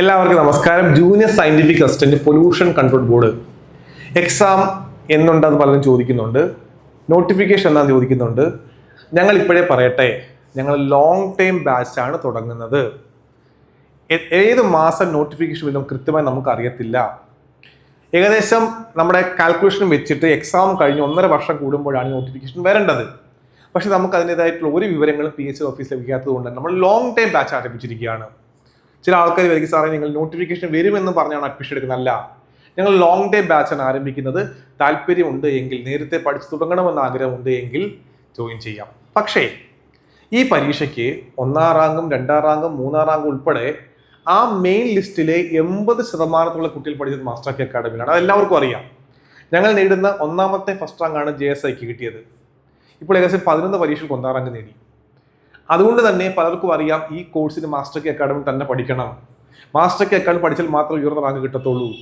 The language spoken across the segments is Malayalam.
എല്ലാവർക്കും നമസ്കാരം. Junior scientific assistant pollution control board exam എന്നുണ്ട് അത് പലരും ചോദിക്കുന്നുണ്ട്. നോട്ടിഫിക്കേഷൻ എന്നാൽ ചോദിക്കുന്നുണ്ട്. ഞങ്ങൾ ഇപ്പോഴേ പറയട്ടെ. ഞങ്ങൾ ലോങ് ടൈം ബാച്ച് ആണ് തുടങ്ങുന്നത്. ഏത് മാസം നോട്ടിഫിക്കേഷൻ വരും കൃത്യമായി നമുക്ക് അറിയത്തില്ല ഏകദേശം നമ്മുടെ കാൽക്കുലേഷൻ വെച്ചിട്ട് എക്സാം കഴിഞ്ഞ് ഒന്നര വർഷം കൂടുമ്പോഴാണ് നോട്ടിഫിക്കേഷൻ വരേണ്ടത്. പക്ഷെ നമുക്ക് അതിന്റെതായിട്ടുള്ള ഒരു വിവരങ്ങളും പി എച്ച് ഓഫീസ് ലഭിക്കാത്തത് കൊണ്ട് നമ്മൾ ലോങ് ടൈം ബാച്ച് ആരംഭിച്ചിരിക്കുകയാണ്. ചില ആൾക്കാർ വരിക സാറേ നിങ്ങൾ നോട്ടിഫിക്കേഷൻ വരുമെന്ന് പറഞ്ഞാണ് അഡ്മിഷൻ എടുക്കുന്നത് അല്ല ഞങ്ങൾ ലോങ് ടൈം ബാച്ചാണ് ആരംഭിക്കുന്നത്. താല്പര്യമുണ്ട് എങ്കിൽ നേരത്തെ പഠിച്ചു തുടങ്ങണമെന്ന് ആഗ്രഹമുണ്ട് എങ്കിൽ ജോയിൻ ചെയ്യാം. പക്ഷേ ഈ പരീക്ഷയ്ക്ക് ഒന്നാം റാങ്കും രണ്ടാം റാങ്കും മൂന്നാം റാങ്കും ഉൾപ്പെടെ ആ മെയിൻ ലിസ്റ്റിലെ എൺപത് ശതമാനത്തുള്ള കുട്ടികൾ പഠിച്ചത് മാസ്റ്റർ കെ അക്കാഡമിയിലാണ് അതെല്ലാവർക്കും അറിയാം. ഞങ്ങൾ നേടുന്ന ഒന്നാമത്തെ ഫസ്റ്റ് റാങ്കാണ് ജെ എസ് ഐക്ക് കിട്ടിയത്. ഇപ്പോൾ ഏകദേശം പതിനൊന്ന് പരീക്ഷയ്ക്ക് ഒന്നാം റാങ്ക് നേടി. അതുകൊണ്ട് തന്നെ പലർക്കും അറിയാം ഈ കോഴ്സിന് മാസ്റ്റർ കെ അക്കാഡമി തന്നെ പഠിക്കണം. മാസ്റ്റർ കെ അക്കാഡമി പഠിച്ചാൽ മാത്രം ഉയർന്ന റാങ്ക് കിട്ടത്തുള്ളൂ.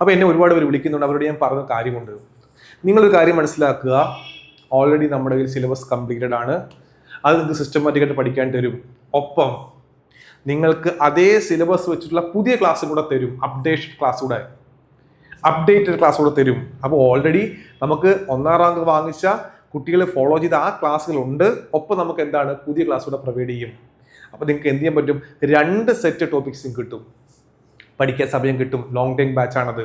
അപ്പോൾ എന്നെ ഒരുപാട് പേര് വിളിക്കുന്നുണ്ട്. അവരോട് ഞാൻ പറഞ്ഞ കാര്യമുണ്ട്. നിങ്ങളൊരു കാര്യം മനസ്സിലാക്കുക. ഓൾറെഡി നമ്മുടെ കയ്യിൽ സിലബസ് കംപ്ലീറ്റഡ് ആണ്. അത് നിങ്ങൾക്ക് സിസ്റ്റമാറ്റിക്കായിട്ട് പഠിക്കാൻ തരും. ഒപ്പം നിങ്ങൾക്ക് അതേ സിലബസ് വെച്ചിട്ടുള്ള പുതിയ ക്ലാസ് കൂടെ തരും. അപ്ഡേഷൻ ക്ലാസ് കൂടെ. അപ്ഡേറ്റഡ് ക്ലാസ് കൂടെ തരും. അപ്പോൾ ഓൾറെഡി നമുക്ക് ഒന്നാം റാങ്ക് വാങ്ങിച്ച കുട്ടികൾ ഫോളോ ചെയ്ത് ആ ക്ലാസ്സുകളുണ്ട്. ഒപ്പം നമുക്ക് എന്താണ്? പുതിയ ക്ലാസ് കൂടെ പ്രൊവൈഡ് ചെയ്യും. അപ്പോൾ നിങ്ങൾക്ക് എന്ത് ചെയ്യാൻ പറ്റും? രണ്ട് സെറ്റ് ടോപ്പിക്സും കിട്ടും. പഠിക്കാൻ സമയം കിട്ടും. ലോങ് ടൈം ബാച്ച് ആണത്.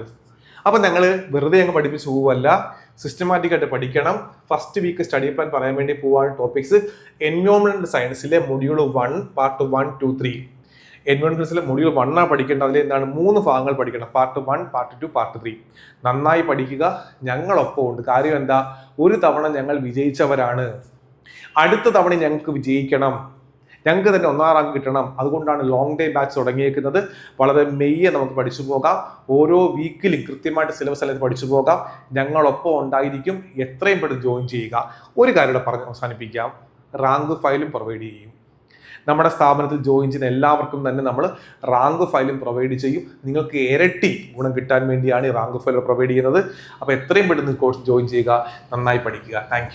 അപ്പം ഞങ്ങൾ വെറുതെ അങ്ങ് പഠിപ്പിച്ച് പോവുമല്ല സിസ്റ്റമാറ്റിക്കായിട്ട് പഠിക്കണം. ഫസ്റ്റ് വീക്ക് സ്റ്റഡി പ്ലാൻ പറയാൻ വേണ്ടി പോവാണ് topics environment സയൻസിലെ module one part one two three എൻവയോൺമെന്റ്സിലെ module one ആ പഠിക്കേണ്ടത് അതിൽ എന്താണ് മൂന്ന് ഭാഗങ്ങൾ പഠിക്കണം. Part one part two part three നന്നായി പഠിക്കുക. ഞങ്ങളൊപ്പം ഉണ്ട്. കാര്യം എന്താ? ഒരു തവണ ഞങ്ങൾ വിജയിച്ചവരാണ്. അടുത്ത തവണ ഞങ്ങൾക്ക് വിജയിക്കണം. ഞങ്ങൾക്ക് തന്നെ ഒന്നാം റാങ്ക് കിട്ടണം. അതുകൊണ്ടാണ് ലോങ് ഡേ ബാച്ച് തുടങ്ങിയേക്കുന്നത്. വളരെ മെയ്യെ നമുക്ക് പഠിച്ചു പോകാം. ഓരോ വീക്കിലും കൃത്യമായിട്ട് സിലബസ് അല്ലെങ്കിൽ പഠിച്ചു പോകാം. ഞങ്ങളൊപ്പം ഉണ്ടായിരിക്കും. എത്രയും പെട്ടെന്ന് ജോയിൻ ചെയ്യുക. ഒരു കാര്യം പറഞ്ഞ് അവസാനിപ്പിക്കാം. റാങ്ക് ഫയലും പ്രൊവൈഡ് ചെയ്യും. നമ്മുടെ സ്ഥാപനത്തിൽ ജോയിൻ ചെയ്യുന്ന എല്ലാവർക്കും തന്നെ നമ്മൾ റാങ്ക് ഫയലും പ്രൊവൈഡ് ചെയ്യും. നിങ്ങൾക്ക് ഇരട്ടി ഗുണം കിട്ടാൻ വേണ്ടിയാണ് ഈ റാങ്ക് ഫയൽ പ്രൊവൈഡ് ചെയ്യുന്നത്. അപ്പോൾ എത്രയും പെട്ടെന്ന് കോഴ്സ് ജോയിൻ ചെയ്യുക. നന്നായി പഠിക്കുക. താങ്ക്